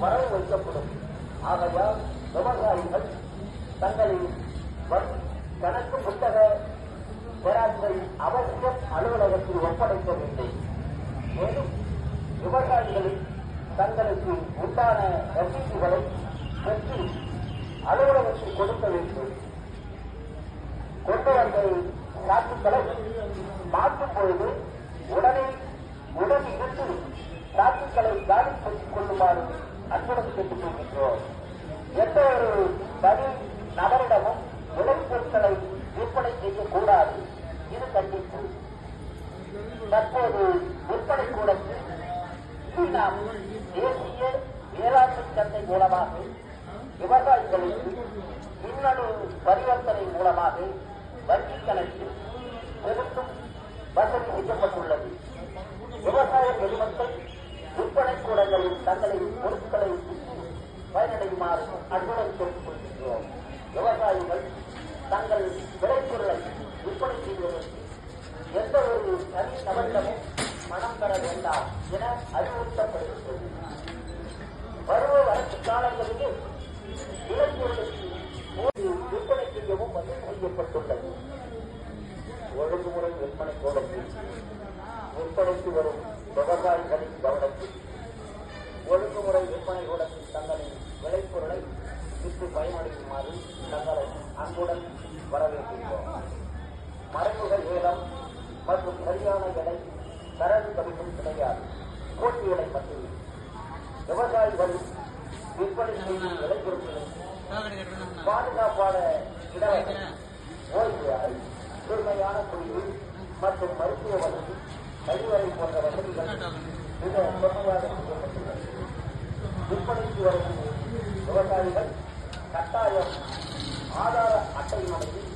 வரவு வைக்கப்படும். ஆகையால் விவசாயிகள் தங்களின் கணக்கு புத்தக பேராசை அவசியம் அலுவலகத்தில் ஒப்படைக்க வேண்டும் மேலும் விவசாயிகளின் தங்களுக்கு உண்டான ரசீதுகளை பெற்று அலுவலகத்தில் கொடுக்க வேண்டும். கொண்டு வந்த சாக்குகளை மாற்றும் பொழுது உடனே உடனிருந்து சாக்குகளை காலிப்படுத்திக் கொள்ளுமாறு அன்புடன் கேட்டுக் கொள்கின்றோம் எந்த ஒரு தனி நபரிடமும் விளைபொருட்களை விற்பனை செய்யக்கூடாது. இது கண்டிப்பு. தற்போது விற்பனை கூடத்தில் நாம் தேசிய வேளாண்மை சந்தை மூலமாக விவசாயிகளுக்கு மின்னணு பரிவர்த்தனை மூலமாக வங்கி கணக்கில் செலுத்தும் வசதி செய்யப்பட்டுள்ளது. விவசாய பெருமக்கள் தங்களின் பொருட்களை பயனடையுமாறு அன்புடன் கேட்டுக் கொள்கின்றோம் விவசாயிகள் தங்கள் விளைபொருளை விற்பனை செய்வதற்கு எந்த ஒரு தனி நபரிடமும் மனம் பெற வேண்டாம் என அறிவுறுத்தப்படுகின்றது. பருவ வறட்சி காலங்களுக்கு விளைபொருளுக்கு விற்பனை செய்யவும் வந்து செய்யப்பட்டுள்ளது. ஒழுங்குமுறை விற்பனை கோடத்தில் விற்பனைக்கு வரும் விவசாயிகளின் கவனத்தில் ஒழுங்குமுறை விற்பனை கூடத்தில் தங்களின் விளைபொருளை விற்று பயனடையுமாறு தங்களை அன்புடன் வரவேற்கின்றோம். மறைமுக ஏலம் மற்றும் சரியான விலை தரவு கடிதம் கிடையாது. போட்டி விலை மட்டுமே விவசாயிகள் விற்பனை செய்யும் விளைபொருட்களை பாதுகாப்பான இடவசதி ஓய்வு அறை கூர்மையான குடிவு மற்றும் மருத்துவ வசதி கழிவறை போன்ற வசதிகள் மிக செம்மையாக செய்யப்பட்டுள்ளது. விற்பனைக்கு வரும் விவசாயிகள் கட்டாயம் ஆதார அட்டை மனையில்